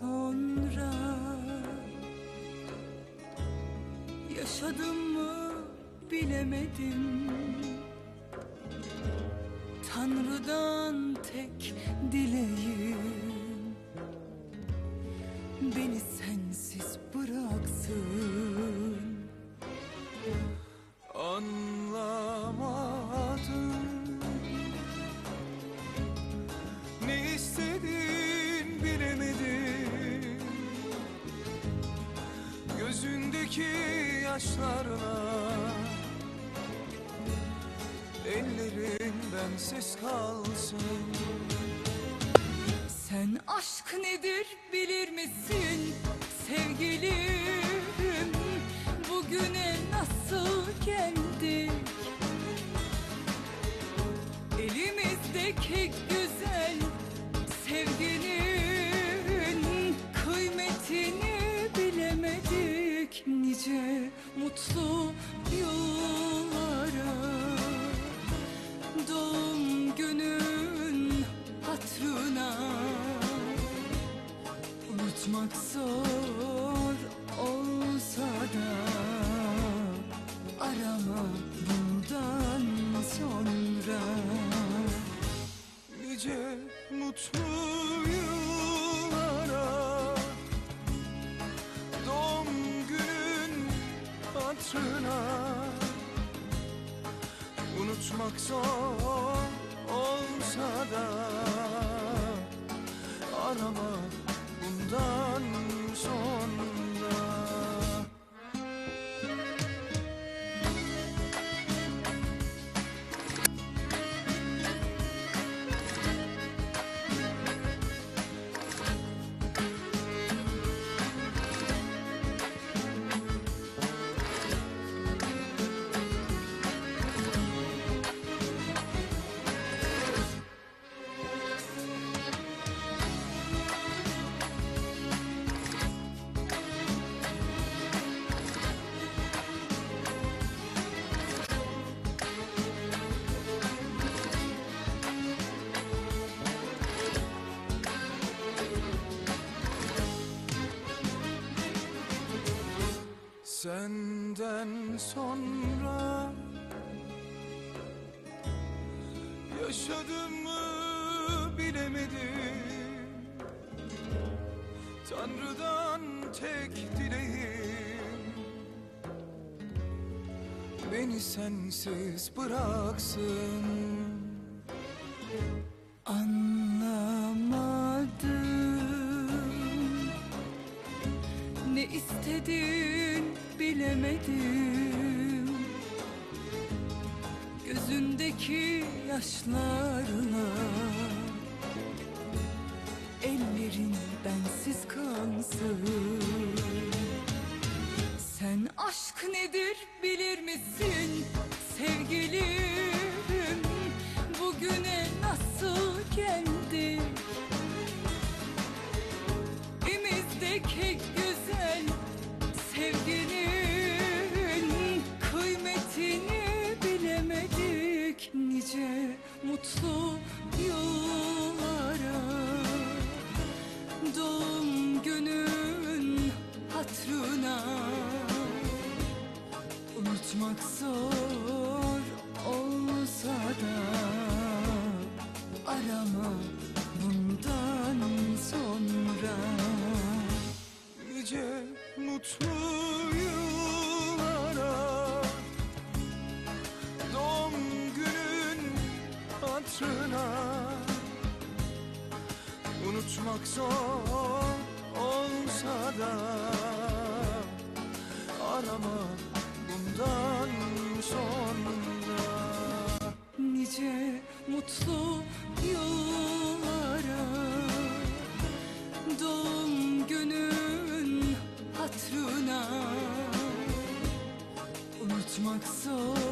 sonra Yaşadım mı bilemedim. Tanrı'dan tek dileğim Beni sensiz bıraksın. Yaşlarla Ellerin bensiz kalsın. Sen aşk nedir bilir misin sevgilim hatırına unutmak zor olsa da arama bundan sonra Senden sonra Yaşadım mı bilemedim. Tanrı'dan tek dileğim Beni sensiz bıraksın. Anlamadım bilemedim Gözündeki yaşlarla Ellerin bensiz kansın Sen aşk nedir bilir misin sevgilim? Bugüne nasıl geldik doğum günün hatrına. Unutmak zor olsa da arama bundan sonra. Nice mutlu yıllara doğum günün hatırına unutmak zor olsa da arama bundan sonra. Nice mutlu yıllara doğum günün hatrına unutmak zor